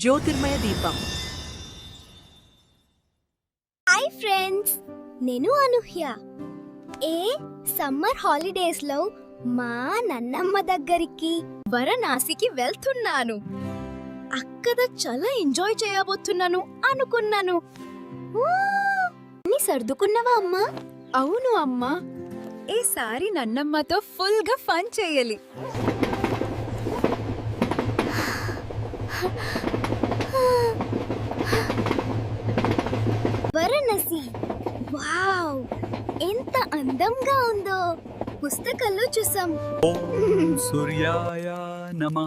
జ్యోతిర్మయ దీపం. Hi friends నేను అనూహ్య. ఏ summer హాలిడేస్లో మా నన్నమ్మ దగ్గరికి వరణాసికి వెళ్తున్నాను. అక్కడ చాలా ఎంజాయ్ చేయబోతున్నాను అనుకున్నాను. సర్దుకున్నావా అమ్మా? అవును అమ్మా. ఈసారి నన్నమ్మతో ఫుల్గా ఫన్ చేయాలి. ఎంత అందంగా ఉందో. పుస్తకాల్లో చూసాం. ఓం సూర్యాయ నమ.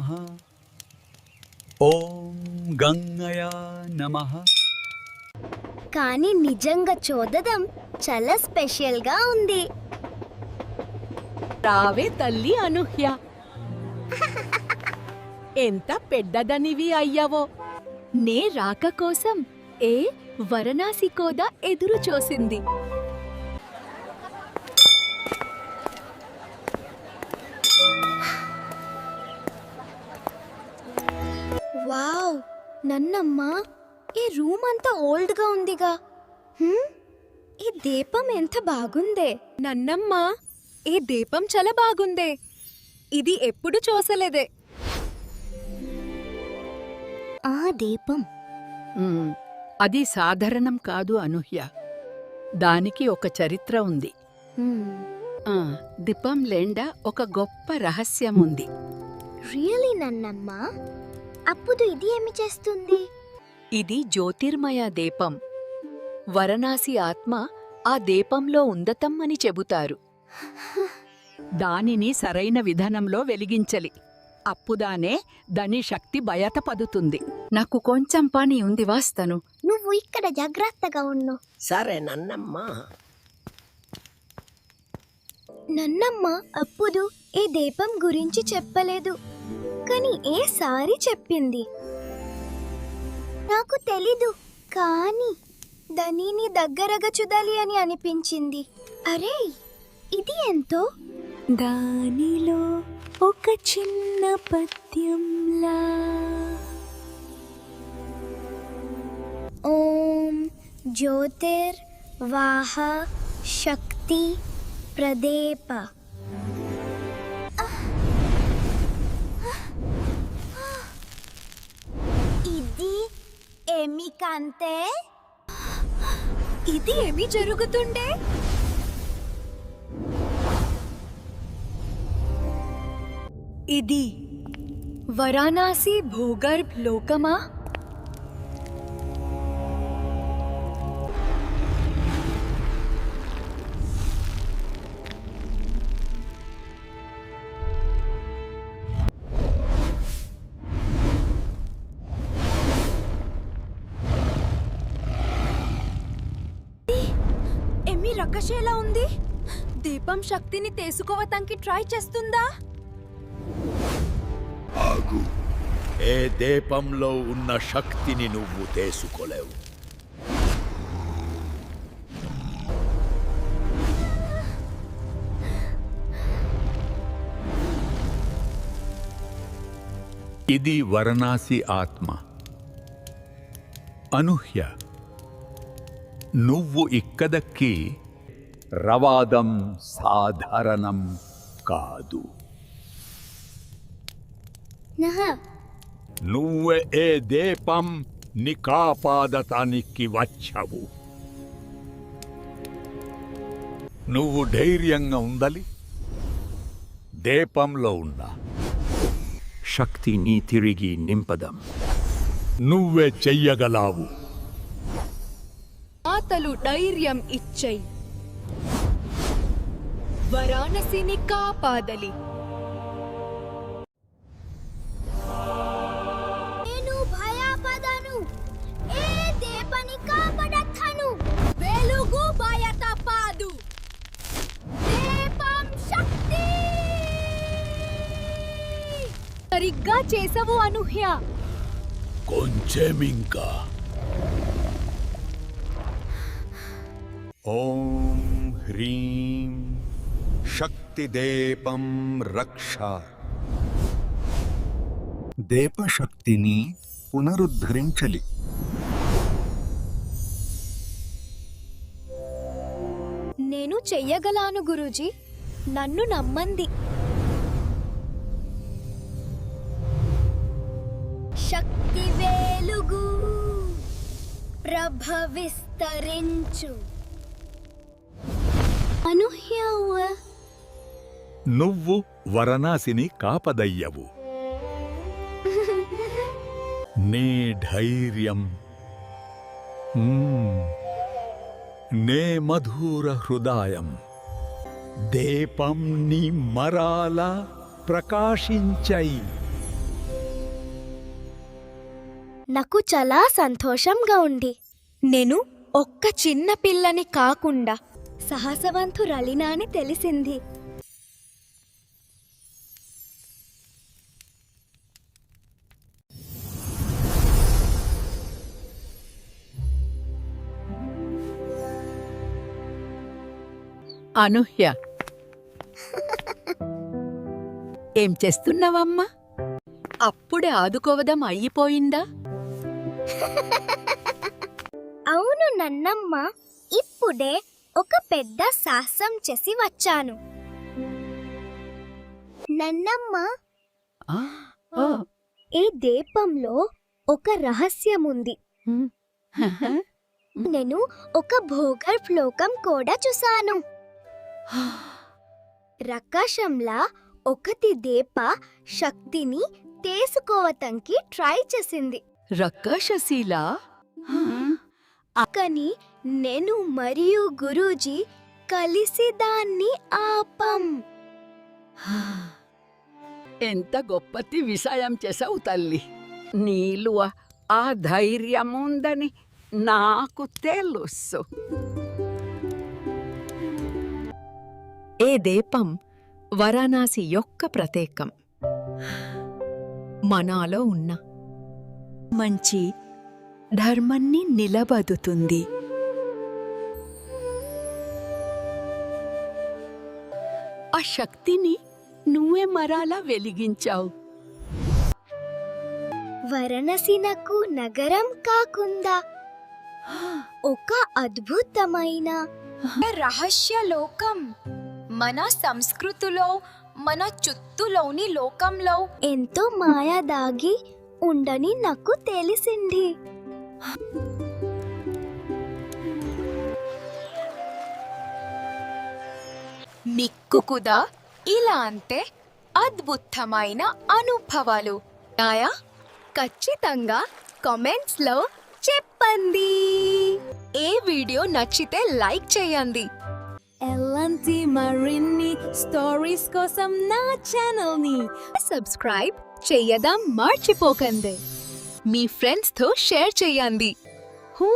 ఓం గంగయ నమ. కానీ నిజంగా చూడడం చాలా స్పెషల్గా ఉంది. రావే తల్లి అనూహ్య. ఎంత పెద్దదనివి అయ్యావో. నే రాక కోసం ఏ వరణాసి కోద ఎదురు చూసింది. వావ్ నన్నమ్మ ఈ రూమ్ అంతా ఓల్డ్గా ఉందిగా. హ్మ్? ఈ దీపం ఎంత బాగుందే. నన్నమ్మ ఈ దీపం చాలా బాగుందే. ఇది ఎప్పుడు చూసలేదే. ఆ దీపం. మ్మ్. అది సాధారణం కాదు అనూహ్య. దానికి ఒక చరిత్ర ఉంది. ఆ, దీపం లేండా ఒక గొప్ప రహస్యం ఉంది. రియలీ నన్నమ్మ? అప్పుడు ఇది ఏమి చేస్తుంది? ఇది జ్యోతిర్మయ దీపం. వరణాసి ఆత్మ ఆ దీపంలో ఉందతం అని చెబుతారు. దానిని సరైన విధానంలో వెలిగించలి. అప్పుదానే దాని శక్తి బయటపడుతుంది. నాకు కొంచెం పని ఉంది వాస్తాను. నువ్వు ఇక్కడ జాగ్రత్తగా ఉన్నావు సరే నన్నమ్మ. నన్నమ్మ అప్పుడు ఈ దీపం గురించి చెప్పలేదు. కానీ ఏసారి చెప్పింది? నాకు తెలీదు కానీ దానిని దగ్గరగా చూడాలి అని అనిపించింది. అరే ఇది ఎంతో? దానిలో ఒక చిన్న పద్యంలా. ఓం జ్యోతిర్ వాహ శక్తి ప్రదేప. ఏమి ఇది ఏమి జరుగుతుండే? ఇది వరాణాసి భూగర్భ లోకమా? ఎమ్మి రకషేలా ఉంది? దీపం శక్తిని తీసుకోవటానికి ట్రై చేస్తుందా? ఆగు. ఏ దీపంలో ఉన్న శక్తిని నువ్వు తీసుకోలేవు? ఇది వరణాసి ఆత్మ. అనూహ్య. నువ్వు ఇక్కదక్కి రవాదం సాధారణం కాదు. నహ. నువ్వే ఏ దీపం ని కాపాడటానికి వచ్చావు? నువ్వు ధైర్యంగా ఉండాలి. దీపంలో ఉన్న శక్తిని తిరిగి నింపదం. నువ్వే చెయ్యగలావు. మాతలు ధైర్యం ఇచ్చై వరాణసిని కాపాదలి. నేను భయపడను. ఏ దీపని కాపాడతాను వెలుగు భయత పాదు దీపం శక్తి! సరిగ్గా చేసావు అనూహ్య. కొంచెం ఇంకా ఓం హ్రీం శక్తిదేపం రక్ష. దీపశక్తిని పునరుద్ధరించలి. నేను చెయ్యగలాను గురూజీ. నన్ను నమ్మంది. శక్తి వేలుగు ప్రభ విస్తరించు నువ్వు వరణాసిని కాపదయ్యవు. నీ ధైర్యం. నే మధుర హృదయం. దీపం నీ మరాల ప్రకాశించై నాకు చాలా సంతోషంగా ఉంది. నేను ఒక్క చిన్న పిల్లని కాకుండా సాహసవంతురలినా అని తెలిసింది. అనూహ్య. ఏం చేస్తున్నావమ్మా? అప్పుడే ఆదుకోవడం అయిపోయిందా అవును నన్నమ్మ ఇప్పుడే ఒక పెద్ద సాహసం చేసి వచ్చాను. నన్నమ్మ! ఈ దీపంలో ఒక రహస్యం ఉంది. నేను ఒక భోగర్ శ్లోకం కూడా చూశాను. రకాశంలా ఒకటి దీప శక్తిని తీసుకోవటానికి ట్రై చేసింది. రక్కశశీల కానీ నేను మరియు గురూజీ కలిసి దాన్ని ఆపం. ఎంత గొప్పటి విషయం చేసావు తల్లి. నీలో ఆ ధైర్యం ఉందని నాకు తెలుసు. ఏ దీపం వారణాసి యొక్క ప్రతీకం మనాలో ఉన్న మంచి ధర్మాన్ని నిలబదుతుంది. శక్తిని నువ్వే మరాలా వెలిగించావు. వరణసినకు నగరం కాకుండా ఒక అద్భుతమైన రహస్య లోకం. మన సంస్కృతిలో మన చుట్టూలోని లోకంలో ఎంతో మాయ దాగి ఉండని నాకు తెలిసింది. మీకు కూడా ఇలాంటి అద్భుతమైన అనుభవాలు. ఉన్నాయా ఖచ్చితంగా కామెంట్స్లో చెప్పండి. ఏ వీడియో నచ్చితే లైక్ చేయండి. ఎలాంటి మరిన్ని స్టోరీస్ కోసం నా ఛానల్ని సబ్స్క్రైబ్ చేయడం మర్చిపోకండి. మీ ఫ్రెండ్స్తో షేర్ చేయండి. హూ